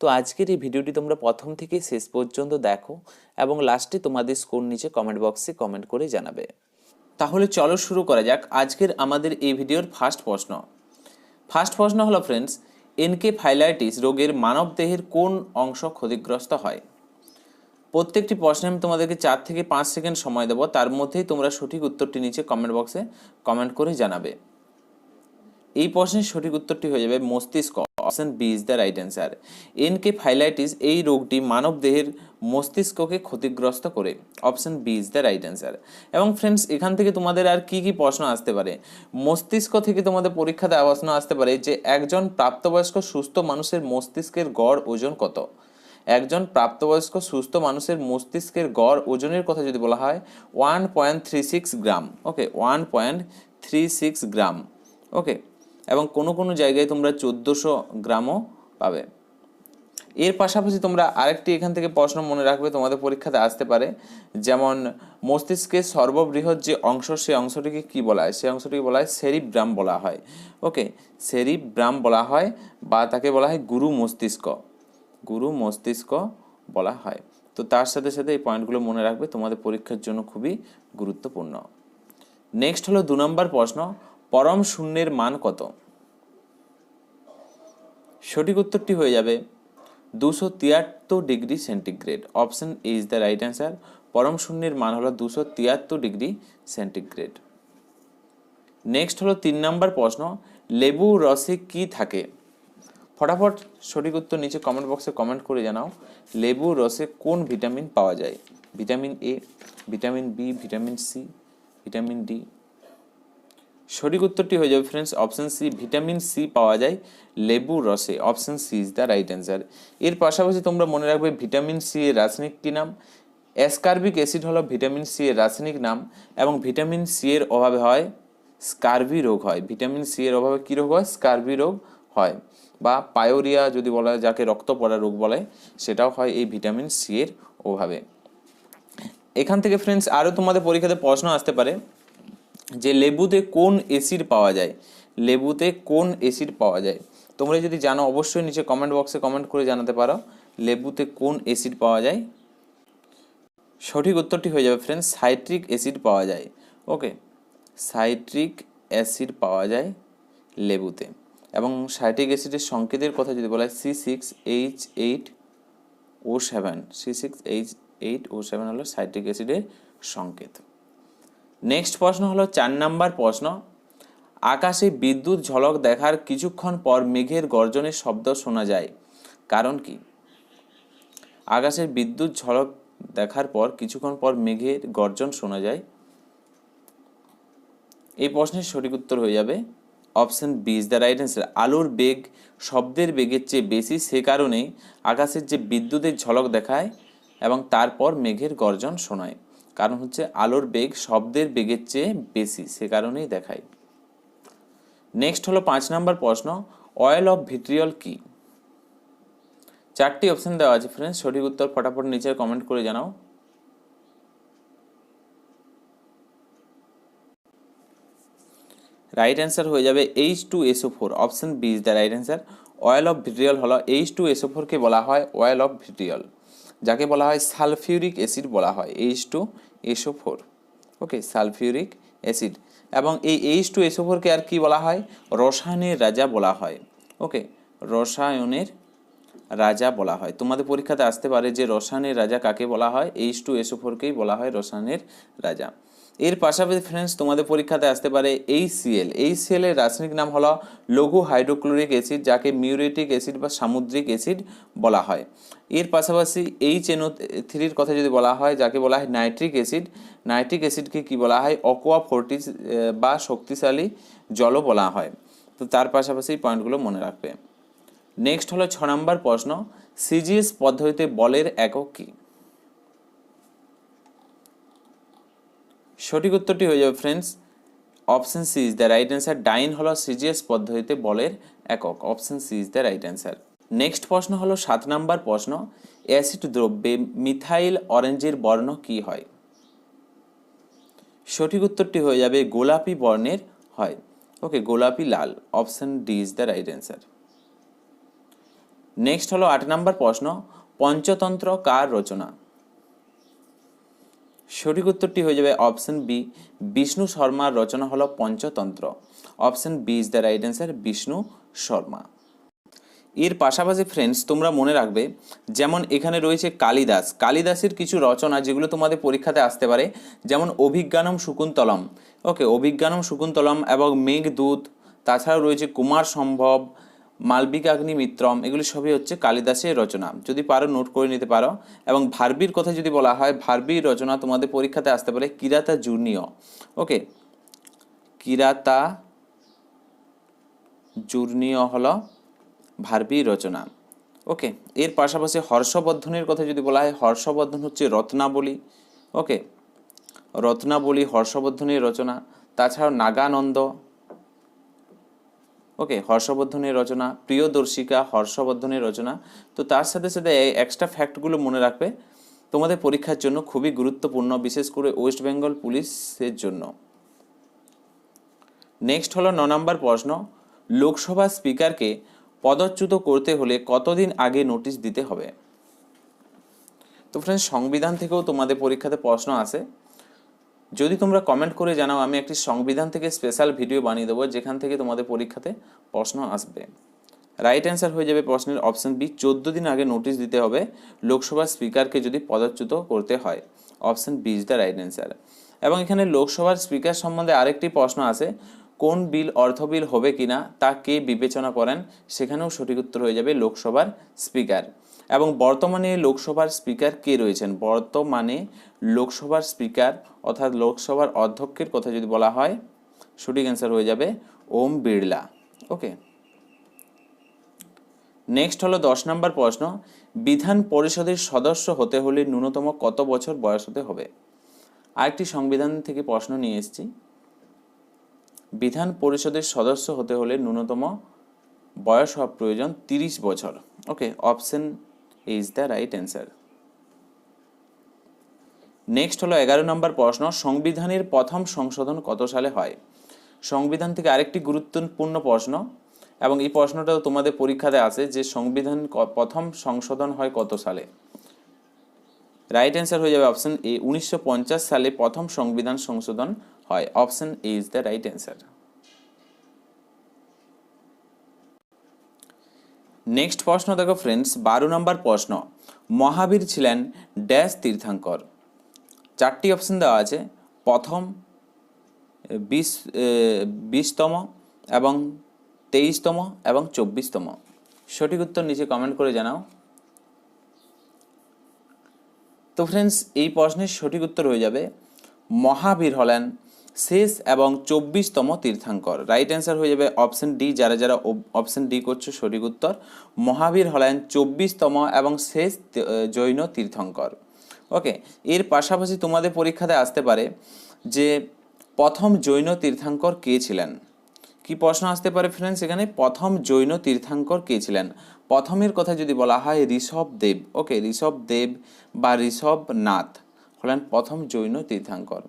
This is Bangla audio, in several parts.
তো আজকের এই ভিডিওটি তোমরা প্রথম থেকে শেষ পর্যন্ত দেখো এবং লাস্টে তোমাদের স্কোর নিচে কমেন্ট বক্সে কমেন্ট করে জানাবে। তাহলে চলো শুরু করা যাক আজকের আমাদের এই ভিডিওর ফার্স্ট প্রশ্ন। ফার্স্ট প্রশ্ন হলো ফ্রেন্ডস এনকে ফাইলাইটিস রোগের মানবদেহের কোন অংশ ক্ষতিগ্রস্ত হয়? প্রত্যেকটি প্রশ্নে আমি তোমাদেরকে চার থেকে পাঁচ সেকেন্ড সময় দেবো, তার মধ্যেই তোমরা সঠিক উত্তরটি নিচে কমেন্ট বক্সে কমেন্ট করে জানাবে। এই প্রশ্নের সঠিক উত্তরটি হয়ে যাবে মস্তিষ্ক, option B is the right answer encephalitis এই রোগটি মানব দেহের মস্তিষ্ককে ক্ষতিগ্রস্ত করে। Option B is the right answer এবং ফ্রেন্ডস এখান থেকে তোমাদের আর কি কি প্রশ্ন আসতে পারে? মস্তিষ্ক থেকে তোমাদের পরীক্ষা পরীক্ষাতে প্রশ্ন আসতে পারে যে একজন প্রাপ্তবয়স্ক সুস্থ মানুষের মস্তিষ্কের গড় ওজন কত? একজন প্রাপ্তবয়স্ক সুস্থ মানুষের মস্তিষ্কের গড় ওজনের কথা যদি বলা হয় one point three six gram okay one point three six gram okay এবং কোনো কোনো জায়গায় তোমরা চোদ্দোশো গ্রামও পাবে। এর পাশাপাশি তোমরা আরেকটি এখান থেকে প্রশ্ন মনে রাখবে, তোমাদের পরীক্ষাতে আসতে পারে। যেমন মস্তিষ্কের সর্ববৃহৎ যে অংশ সেই অংশটিকে কি বলা হয়? সেই অংশটিকে বলা হয় সেরিব্রাম বলা হয়। ওকে, সেরিব্রাম বলা হয় বা তাকে বলা হয় গুরু মস্তিষ্ক। গুরু মস্তিষ্ক বলা হয়। তো তার সাথে সাথে এই পয়েন্টগুলো মনে রাখবে, তোমাদের পরীক্ষার জন্য খুবই গুরুত্বপূর্ণ। নেক্সট হলো দু নম্বর প্রশ্ন। পরম শূন্যের মান কত? সঠিক উত্তরটি হয়ে যাবে দুশো তিয়াত্তর degree centigrade. Option is the right answer পরম শূন্যের মান হলো দুশো তিয়াত্তর ডিগ্রি সেন্টিগ্রেড। নেক্সট হলো তিন নম্বর প্রশ্ন, লেবু রসে কি থাকে? ফটাফট সঠিক উত্তর নিচে কমেন্ট বক্সে কমেন্ট করে জানাও, লেবু রসে কোন ভিটামিন পাওয়া যায়? Vitamin A vitamin B vitamin C vitamin D সঠিক উত্তরটি হয়ে যাবে friends option C vitamin C পাওয়া যায় লেবু রসে। Option C is the right answer এর পাশাপাশি তোমরা মনে রাখবে ভিটামিন সি এর রাসায়নিক কী নাম? অ্যাসকার্বিক অ্যাসিড হলো ভিটামিন সি এর রাসায়নিক নাম এবং ভিটামিন সি এর অভাবে হয় স্কারভি রোগ হয়। ভিটামিন সি এর অভাবে কী রোগ হয়? স্কারভি রোগ হয় বা পায়োরিয়া যদি বলা হয়, যাকে রক্ত পড়া রোগ বলে, সেটাও হয় এই ভিটামিন সি এর অভাবে। এখান থেকে ফ্রেন্ডস আরও তোমাদের পরীক্ষাতে প্রশ্ন আসতে পারে। যে লেবুতে কোন এসিড পাওয়া যায়, লেবুতে কোন এসিড পাওয়া যায়, তোমরা যদি জানো অবশ্যই নিচে কমেন্ট বক্সে কমেন্ট করে জানাতে পারো লেবুতে কোন এসিড পাওয়া যায়। সঠিক উত্তরটি হয়ে যাবে ফ্রেন্ডস সাইট্রিক অ্যাসিড পাওয়া যায়। ওকে সাইট্রিক অ্যাসিড পাওয়া যায় লেবুতে। এবং সাইট্রিক অ্যাসিডের সংকেতের কথা যদি বলা হয় C six H eight O seven C six H eight O seven হলো সাইট্রিক অ্যাসিডের সংকেত। নেক্সট প্রশ্ন হলো চার নাম্বার প্রশ্ন। আকাশে বিদ্যুৎ ঝলক দেখার কিছুক্ষণ পর মেঘের গর্জনের শব্দ শোনা যায়। কারণ কি? আকাশের বিদ্যুৎ ঝলক দেখার পর কিছুক্ষণ পর মেঘের গর্জন শোনা যায়। এই প্রশ্নের সঠিক উত্তর হয়ে যাবে option B is the right answer. আলোর বেগ শব্দের বেগের চেয়ে বেশি, সে কারণেই আকাশের যে বিদ্যুতের ঝলক দেখায় এবং তারপর মেঘের গর্জন শোনায়। কারণ হচ্ছে আলোর বেগ শব্দের বেগের চেয়ে বেশি, সে কারণেই দেখায়। নেক্সট হলো পাঁচ নাম্বার প্রশ্ন অয়েল অফ ভিট্রিয়ল কি? চারটি অপশন দেওয়া আছে ফ্রেন্ডস সঠিক উত্তর ফটাফট নিচে কমেন্ট করে জানাও। রাইট অ্যান্সার হয়ে যাবে H two S O four option B is the right answer oil of vitriol হলো এইচ টু এসও ফোরকে বলা হয় অয়েল অফ ভিট্রিয়ল যাকে বলা হয় সালফিউরিক অ্যাসিড বলা হয় H two S O four okay sulphuric acid. এবং এই এইচ টু এসও ফোরকে আর কি বলা হয়? রসায়নের রাজা বলা হয়। ওকে রসায়নের রাজা বলা হয়। তোমাদের পরীক্ষাতে আসতে পারে যে রসায়নের রাজা কাকে বলা হয়? এইচ টু এসও ফোরকেই বলা হয়? রসায়নের রাজা। এর পাশাপাশি ফ্রেন্ডস তোমাদের পরীক্ষাতে আসতে পারে এই সিএল এই সিএল এর রাসায়নিক নাম হলো লঘু হাইড্রোক্লোরিক অ্যাসিড, যাকে মিউরেটিক অ্যাসিড বা সামুদ্রিক অ্যাসিড বলা হয়। এর পাশাপাশি এই চেনো থ্রির কথা যদি বলা হয়, যাকে বলা হয় নাইট্রিক অ্যাসিড, নাইট্রিক অ্যাসিডকে কি বলা হয়? অকোয়া ফোর্টিস বা শক্তিশালী জলও বলা হয়। তো তার পাশাপাশি পয়েন্টগুলো মনে রাখবে। নেক্সট হলো ছ নম্বর প্রশ্ন, সিজিএস পদ্ধতিতে বলের একক কী? সঠিক উত্তরটি হয়ে যাবে friends option C is the right answer dyne হলো সিজিএস পদ্ধতিতে বলের একক। Option C is the right answer next প্রশ্ন হলো সাত নাম্বার প্রশ্ন অ্যাসিড দ্রব্যে মিথাইল অরেঞ্জের বর্ণ কি হয়? সঠিক উত্তরটি হয়ে যাবে গোলাপি বর্ণের হয়। ওকে গোলাপি লাল। Option D is the right answer next হলো আট নাম্বার প্রশ্ন, পঞ্চতন্ত্র কার রচনা? সঠিক উত্তরটি হয়ে যাবে অপশন বি, বিষ্ণু শর্মার রচনা হলো Panchatantra. Option B is the right answer Vishnu Sharma. এর পাশাপাশি ফ্রেন্ডস তোমরা মনে রাখবে, যেমন এখানে রয়েছে কালিদাস। কালিদাসের কিছু রচনা যেগুলো তোমাদের পরীক্ষাতে আসতে পারে, যেমন অভিজ্ঞানম শকুন্তলম। ওকে, অভিজ্ঞানম শকুন্তলম এবং মেঘদূত, তাছাড়াও রয়েছে কুমার সম্ভব মালবিকাগ্নি মিত্রম, এগুলি সবই হচ্ছে কালিদাসের রচনা। যদি পারো নোট করে নিতে পারো। এবং ভার্বির কথা যদি বলা হয়, ভার্বির রচনা তোমাদের পরীক্ষাতে আসতে পারে কিরাতা জুর্নিয় ওকে কিরাতা জুর্নিয় হল ভার্বি রচনা। ওকে এর পাশাপাশি হর্ষবর্ধনের কথা যদি বলা হয়, হর্ষবর্ধন হচ্ছে রত্নাবলী। ওকে রত্নাবলী, হর্ষবর্ধনের রচনা। তাছাড়াও নাগানন্দ ওকে হর্ষবর্ধনের রচনা, প্রিয়দর্শিকা, হর্ষবর্ধনের রচনা। তো তার সাথে সাথে এই এক্সট্রা ফ্যাক্টগুলো মনে রাখবে। তোমাদের পরীক্ষার জন্য খুবই গুরুত্বপূর্ণ, বিশেষ করে ওয়েস্ট বেঙ্গল পুলিশের জন্য। নেক্সট হলো ন নম্বর প্রশ্ন। লোকসভা স্পিকারকে পদচ্যুত করতে হলে কতদিন আগে নোটিশ দিতে হবে? তো ফ্রেন্ডস সংবিধান থেকেও তোমাদের পরীক্ষাতে প্রশ্ন আসে। যদি তোমরা কমেন্ট করে জানাও, আমি একটি সংবিধান থেকে স্পেশাল ভিডিও বানিয়ে দেবো, যেখান থেকে তোমাদের পরীক্ষাতে প্রশ্ন আসবে। রাইট অ্যান্সার হয়ে যাবে প্রশ্নের অপশন বি চোদ্দ দিন আগে নোটিশ দিতে হবে লোকসভা স্পিকারকে যদি পদচ্যুত করতে হয়। Option B is the right answer এবং এখানে লোকসভার স্পিকার সম্বন্ধে আরেকটি প্রশ্ন আছে, কোন বিল অর্থ বিল হবে কিনা, তা কে বিবেচনা করেন, সেখানেও সঠিক উত্তর হয়ে যাবে লোকসভার স্পিকার এবং বর্তমানে লোকসভার স্পিকার কে রয়েছেন? বর্তমানে লোকসভার স্পিকার অর্থাৎ লোকসভার অধ্যক্ষের কথা যদি বলা হয়, সঠিক অ্যান্সার হয়ে যাবে ওম বিড়লা। ওকে নেক্সট হলো দশ নম্বর প্রশ্ন। বিধান পরিষদের সদস্য হতে হলে ন্যূনতম কত বছর বয়স হতে হবে? আরেকটি সংবিধান থেকে প্রশ্ন নিয়ে এসেছি। বিধান পরিষদের সদস্য হতে হলে ন্যূনতম বয়স হওয়া প্রয়োজন তিরিশ বছর। Okay option is the right answer next হলো এগারো নম্বর প্রশ্ন, সংবিধানের প্রথম সংশোধন কত সালে হয়? সংবিধান থেকে আরেকটি গুরুত্বপূর্ণ প্রশ্ন, এবং এই প্রশ্নটাও তোমাদের পরীক্ষাতে আসে যে সংবিধান প্রথম সংশোধন হয় কত সালে? রাইট অ্যান্সার হয়ে যাবে অপশন এ উনিশশো পঞ্চাশ সালে প্রথম সংবিধান সংশোধন হয়। Option A is the right answer next প্রশ্ন দেখো ফ্রেন্ডস বারো নম্বর প্রশ্ন। মহাবীর ছিলেন ড্যাশ তীর্থাঙ্কর। চারটি অপশন দেওয়া আছে। প্রথম, বিশ বিশতম এবং তেইশতম এবং চব্বিশতম। সঠিক উত্তর নিচে কমেন্ট করে জানাও। তো ফ্রেন্ডস এই প্রশ্নের সঠিক উত্তর হয়ে যাবে। মহাবীর হলেন শেষ এবং চব্বিশতম তীর্থাঙ্কর। রাইট অ্যান্সার হয়ে যাবে অপশন ডি যারা যারা অপশন ডি করছ সঠিক উত্তর। মহাবীর হলেন চব্বিশতম এবং শেষ জৈন তীর্থঙ্কর। ওকে এর পাশাপাশি তোমাদের পরীক্ষাতে আসতে পারে যে প্রথম জৈন তীর্থাঙ্কর কে ছিলেন? কি প্রশ্ন আসতে পারে ফ্রেন্ডস এখানে? প্রথম জৈন তীর্থাঙ্কর কে ছিলেন? প্রথমের কথা যদি বলা হয় ঋষভ দেব ওকে ঋষভ দেব বা ঋষভ নাথ হলেন প্রথম জৈন তীর্থাঙ্কর।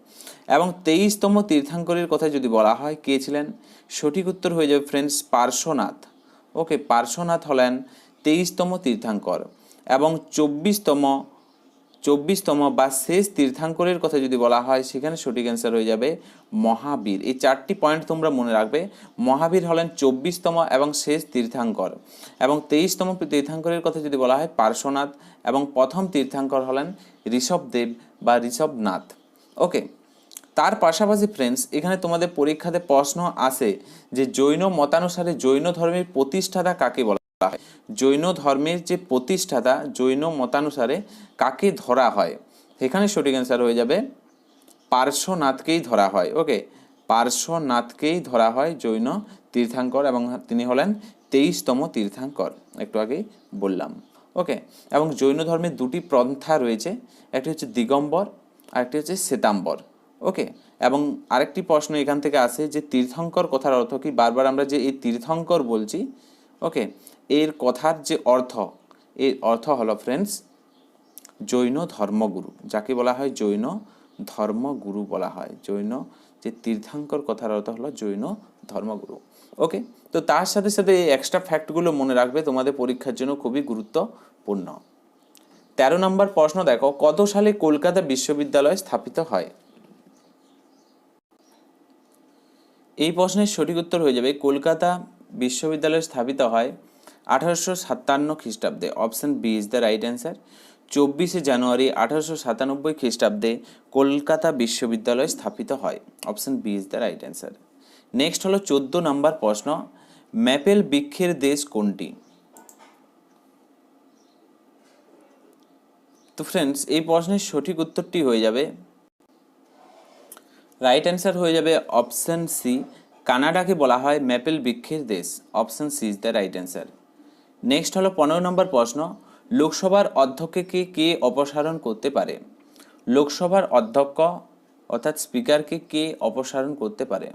এবং তেইশতম তীর্থাঙ্করের কথা যদি বলা হয়, কে ছিলেন? সঠিক উত্তর হয়ে যাবে ফ্রেন্ডস পার্শ্বনাথ। ওকে পার্শ্বনাথ হলেন তেইশতম তীর্থাঙ্কর এবং চব্বিশতম চব্বিশতম বা শেষ তীর্থাঙ্করের কথা যদি বলা হয়, সেখানে সঠিক অ্যান্সার হয়ে যাবে মহাবীর। এই চারটি পয়েন্ট তোমরা মনে রাখবে, মহাবীর হলেন চব্বিশতম এবং শেষ তীর্থাঙ্কর। এবং তেইশতম তীর্থাঙ্করের কথা যদি বলা হয়, পার্শ্বনাথ এবং প্রথম তীর্থাঙ্কর হলেন ঋষভদেব বা ঋষভনাথ। ওকে তার পাশাপাশি ফ্রেন্ডস এখানে তোমাদের পরীক্ষাতে প্রশ্ন আসে যে জৈন মতানুসারে জৈন ধর্মের প্রতিষ্ঠাতা কাকে বলা জৈন ধর্মের যে প্রতিষ্ঠাতা, জৈন মতানুসারে কাকে ধরা হয়? এখানে সঠিক অ্যান্সার হয়ে যাবে, পার্শ্বনাথকেই ধরা হয়। ওকে পার্শ্বনাথকেই ধরা হয় জৈন তীর্থাঙ্কর এবং তিনি হলেন তেইশতম তীর্থাঙ্কর। একটু আগেই বললাম। ওকে এবং জৈন ধর্মের দুটি পন্থা রয়েছে, একটি হচ্ছে দিগম্বর আর একটি হচ্ছে শ্বেতাম্বর। ওকে এবং আরেকটি প্রশ্ন এখান থেকে আসে যে তীর্থঙ্কর কথার অর্থ কি? বারবার আমরা যে এই তীর্থঙ্কর বলছি ওকে এর কথার যে অর্থ, এর অর্থ হলো ফ্রেন্ডস জৈন ধর্মগুরু, যাকে বলা হয় জৈন ধর্মগুরু বলা হয়। জৈন যে তীর্থাঙ্কর কথার অর্থ হলো জৈন ধর্মগুরু। ওকে তো তার সাথে সাথে এই এক্সট্রা ফ্যাক্টগুলো মনে রাখবে, তোমাদের পরীক্ষার জন্য খুবই গুরুত্বপূর্ণ। তেরো নম্বর প্রশ্ন দেখো, কত সালে কলকাতা বিশ্ববিদ্যালয় স্থাপিত হয়? এই প্রশ্নের সঠিক উত্তর হয়ে যাবে, কলকাতা বিশ্ববিদ্যালয় স্থাপিত হয় আঠারোশো সাতান্ন খ্রিস্টাব্দে option B is the right answer চব্বিশে জানুয়ারি আঠারোশো সাতানব্বই খ্রিস্টাব্দে কলকাতা বিশ্ববিদ্যালয় স্থাপিত হয় option B is the right answer next হলো চোদ্দ নম্বর প্রশ্ন, ম্যাপেল বৃক্ষের দেশ কোনটি? তো ফ্রেন্ডস এই প্রশ্নের সঠিক উত্তরটি হয়ে যাবে। রাইট অ্যান্সার হয়ে যাবে অপশন সি কানাডাকে বলা হয় ম্যাপেল বৃক্ষের দেশ option C is the right answer next হলো পনেরো নম্বর প্রশ্ন, লোকসভার অধ্যক্ষকে কে অপসারণ করতে পারে? লোকসভার অধ্যক্ষ অর্থাৎ স্পিকারকে কে অপসারণ করতে পারে?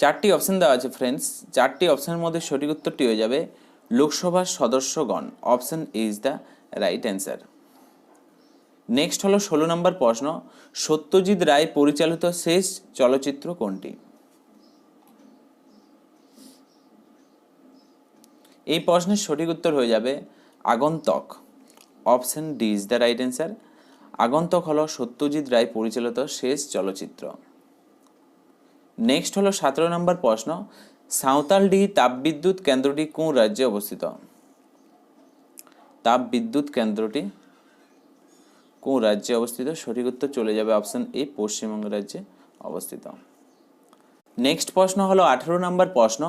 চারটি অপশন দেওয়া আছে ফ্রেন্ডস চারটি অপশনের মধ্যে সঠিক উত্তরটি হয়ে যাবে লোকসভার সদস্যগণ। Option is the right answer next হলো ষোলো নম্বর প্রশ্ন, সত্যজিৎ রায় পরিচালিত শেষ চলচ্চিত্র কোনটি? এই প্রশ্নের সঠিক উত্তর হয়ে যাবে Agantuk. Option D is the right answer Agantuk হলো সত্যজিৎ রায় পরিচালিত শেষ চলচ্চিত্র। নেক্সট হলো সতেরো নম্বর প্রশ্ন সাঁওতালডি তাপবিদ্যুৎ কেন্দ্রটি কোন রাজ্যে অবস্থিত? তাপবিদ্যুৎ কেন্দ্রটি কোন রাজ্যে অবস্থিত? সঠিক উত্তর চলে যাবে অপশন এ পশ্চিমবঙ্গ রাজ্যে অবস্থিত। নেক্সট প্রশ্ন হলো আঠেরো নম্বর প্রশ্ন,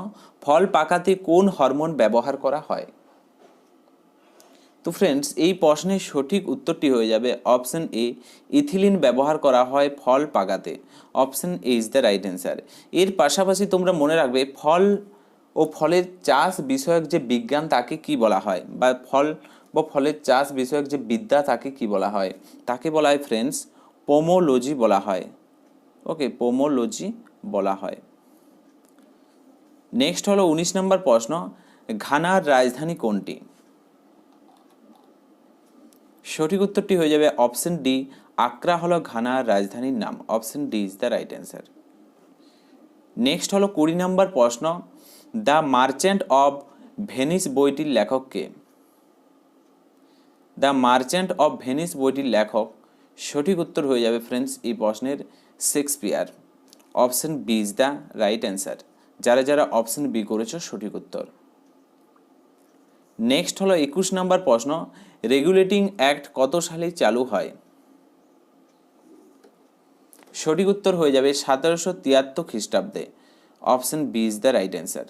ফল পাকাতে কোন হরমোন ব্যবহার করা হয়? তো ফ্রেন্ডস এই প্রশ্নের সঠিক উত্তরটি হয়ে যাবে অপশন এ ইথিলিন ব্যবহার করা হয় ফল পাকাতে। Option A is the right answer এর পাশাপাশি তোমরা মনে রাখবে ফল ও ফলের চাষ বিষয়ক যে বিজ্ঞান তাকে কি বলা হয়? বা ফল বা ফলের চাষ বিষয়ক যে বিদ্যা তাকে কি বলা হয়? তাকে বলা হয় ফ্রেন্ডস পোমোলজি বলা হয়। ওকে পোমোলজি বলা হয়। নেক্সট হলো উনিশ নম্বর প্রশ্ন, ঘানার রাজধানী কোনটি? সঠিক উত্তরটি হয়ে যাবে অপশন ডি আকরা হলো ঘানার রাজধানীর নাম। Option D is the right answer next হলো কুড়ি নম্বর প্রশ্ন দ্য মার্চেন্ট অব ভেনিস বইটির লেখককে দ্য মার্চেন্ট অফ ভেনিস বইটির লেখক। সঠিক উত্তর হয়ে যাবে ফ্রেন্ডস এই প্রশ্নের Shakespeare option B is the right answer. যারা যারা অপশন বি করেছ, সঠিক উত্তর। নেক্সট হলো একুশ নম্বর প্রশ্ন, রেগুলেটিং অ্যাক্ট কত সালে চালু হয়? সঠিক উত্তর হয়ে যাবে সতেরোশো তিয়াত্তর খ্রিস্টাব্দে। Option B is the right answer.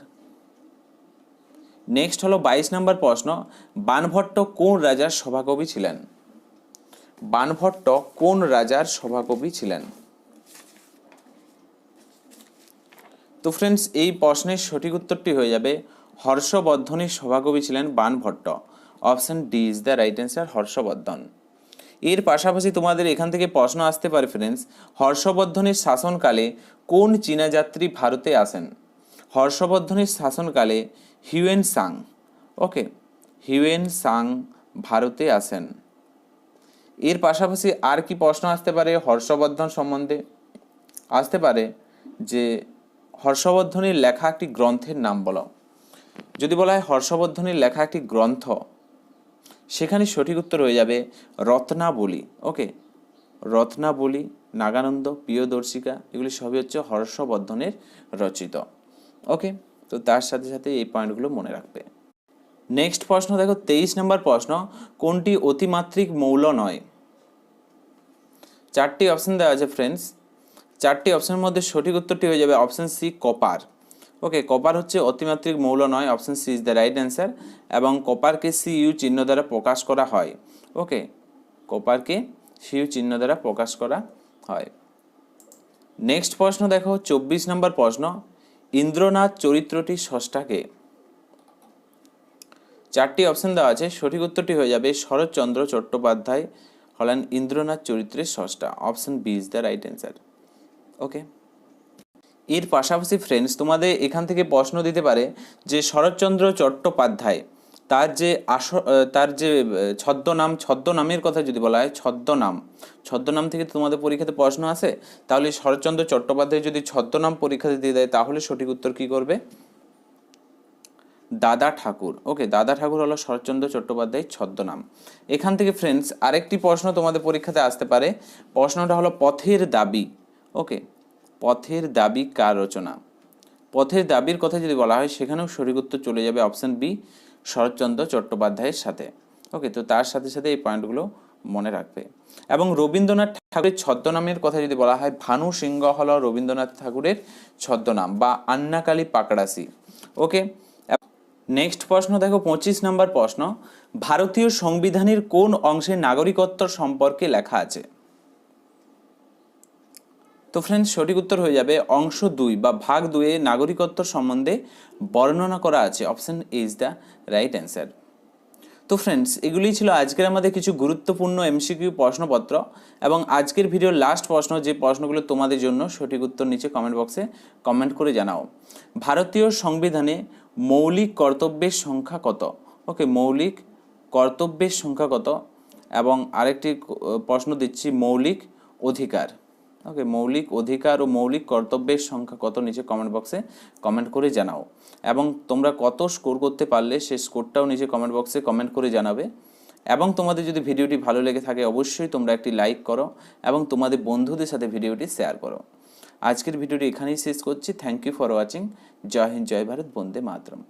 Next হলো বাইশ নম্বর প্রশ্ন, বানভট্ট কোন রাজার সভাকবি ছিলেন? বানভট্ট কোন রাজার সভাকবি ছিলেন? তো ফ্রেন্ডস এই প্রশ্নের সঠিক উত্তরটি হয়ে যাবে হর্ষবর্ধনের সভাকবি ছিলেন Banabhatta option D is the right answer Harshavardhan. এর পাশাপাশি তোমাদের এখান থেকে প্রশ্ন আসতে পারে ফ্রেন্ডস হর্ষবর্ধনের শাসনকালে কোন চীনা যাত্রী ভারতে আসেন? হর্ষবর্ধনের শাসনকালে হিউয়েন সাং। ওকে হিউয়েন সাং ভারতে আসেন। এর পাশাপাশি আর কি প্রশ্ন আসতে পারে হর্ষবর্ধন সম্বন্ধে? আসতে পারে যে হর্ষবর্ধনের লেখা একটি গ্রন্থের নাম বলো। যদি বলা হয় হর্ষবর্ধনের লেখা একটি গ্রন্থ, সেখানে সঠিক উত্তর হয়ে যাবে রত্নাবলী। ওকে? রত্নাবলী, নাগানন্দ, প্রিয়দর্শিকা, এগুলি সবই হচ্ছে হর্ষবর্ধনের রচিত। ওকে? তো তার সাথে সাথে এই পয়েন্টগুলো মনে রাখবে। নেক্সট প্রশ্ন, দেখো তেইশ নম্বর প্রশ্ন, কোনটি অতিমাত্রিক মৌল নয়? চারটি অপশন দেওয়া আছে ফ্রেন্ডস চারটি অপশনের মধ্যে সঠিক উত্তরটি হয়ে যাবে option C, copper. Okay, copper হচ্ছে অতিমাত্রিক মৌল নয়, option C is the right answer এবং কপারকে সি, ইউ চিহ্ন দ্বারা প্রকাশ করা হয়। ওকে, কপারকে সি, ইউ চিহ্ন দ্বারা প্রকাশ করা হয়। নেক্সট প্রশ্ন দেখো, চব্বিশ নম্বর প্রশ্ন, ইন্দ্রনাথ চরিত্রটি ষষ্ঠাকে? চারটি অপশন দেওয়া আছে, সঠিক উত্তরটি হয়ে যাবে শরৎচন্দ্র চট্টোপাধ্যায় হলেন ইন্দ্রনাথ চরিত্রের ষষ্ঠা, option B is the right answer okay এর পাশাপাশি ফ্রেন্ডস তোমাদের এখান থেকে প্রশ্ন দিতে পারে যে শরৎচন্দ্র চট্টোপাধ্যায়, তার যে আস তার যে ছদ্মনাম, ছদ্মনামের কথা যদি বলা হয়, ছদ্মনাম ছদ্মনাম থেকে তোমাদের পরীক্ষাতে প্রশ্ন আসে তাহলে শরৎচন্দ্র চট্টোপাধ্যায় যদি ছদ্মনাম পরীক্ষাতে দিয়ে দেয়, তাহলে সঠিক উত্তর কি করবে? দাদা ঠাকুর। ওকে দাদা ঠাকুর হলো শরৎচন্দ্র চট্টোপাধ্যায় ছদ্মনাম। এখান থেকে ফ্রেন্ডস আরেকটি প্রশ্ন তোমাদের পরীক্ষাতে আসতে পারে। প্রশ্নটা হলো পথের দাবি। ওকে, পথের দাবি কার রচনা? পথের দাবির কথা যদি বলা হয়, সেখানেও সঠিক উত্তর চলে যাবে অপশন বি, শরৎচন্দ্র চট্টোপাধ্যায়ের সাথে। ওকে, তো তার সাথে সাথে এই পয়েন্টগুলো মনে রাখবে। এবং রবীন্দ্রনাথ ঠাকুরের ছদ্মনামের কথা যদি বলা হয়, ভানু সিংহ হল রবীন্দ্রনাথ ঠাকুরের ছদ্মনাম বা আন্নাকালী পাকড়াসি ওকে নেক্সট প্রশ্ন, দেখো পঁচিশ নম্বর প্রশ্ন, ভারতীয় সংবিধানের কোন অংশে নাগরিকত্ব সম্পর্কে লেখা আছে? তো ফ্রেন্ডস সঠিক উত্তর হয়ে যাবে অংশ দুই বা ভাগ দুয়ে নাগরিকত্ব সম্বন্ধে বর্ণনা করা আছে। Option is the right answer তো ফ্রেন্ডস এগুলি ছিল আজকের আমাদের কিছু গুরুত্বপূর্ণ এমসিকিউ প্রশ্নপত্র এবং আজকের ভিডিওর লাস্ট প্রশ্ন যে প্রশ্নগুলো তোমাদের জন্য, সঠিক উত্তর নিচে কমেন্ট বক্সে কমেন্ট করে জানাও। ভারতীয় সংবিধানে মৌলিক কর্তব্যের সংখ্যা কত? ওকে মৌলিক কর্তব্যের সংখ্যা কত? এবং আরেকটি প্রশ্ন দিচ্ছি, মৌলিক অধিকার। ওকে মৌলিক অধিকার ও মৌলিক কর্তব্যের সংখ্যা কত নিচে কমেন্ট বক্সে কমেন্ট করে জানাও। এবং তোমরা কত স্কোর করতে পারলে সে স্কোরটাও নিচে কমেন্ট বক্সে কমেন্ট করে জানাবে। এবং তোমাদের যদি ভিডিওটি ভালো লেগে থাকে, অবশ্যই তোমরা একটি লাইক করো এবং তোমাদের বন্ধুদের সাথে ভিডিওটি শেয়ার করো। আজকের ভিডিওটি এখানেই শেষ করছি। থ্যাংক ইউ ফর ওয়াচিং জয় হিন্দ, জয় ভারত, বন্দে মাতরম।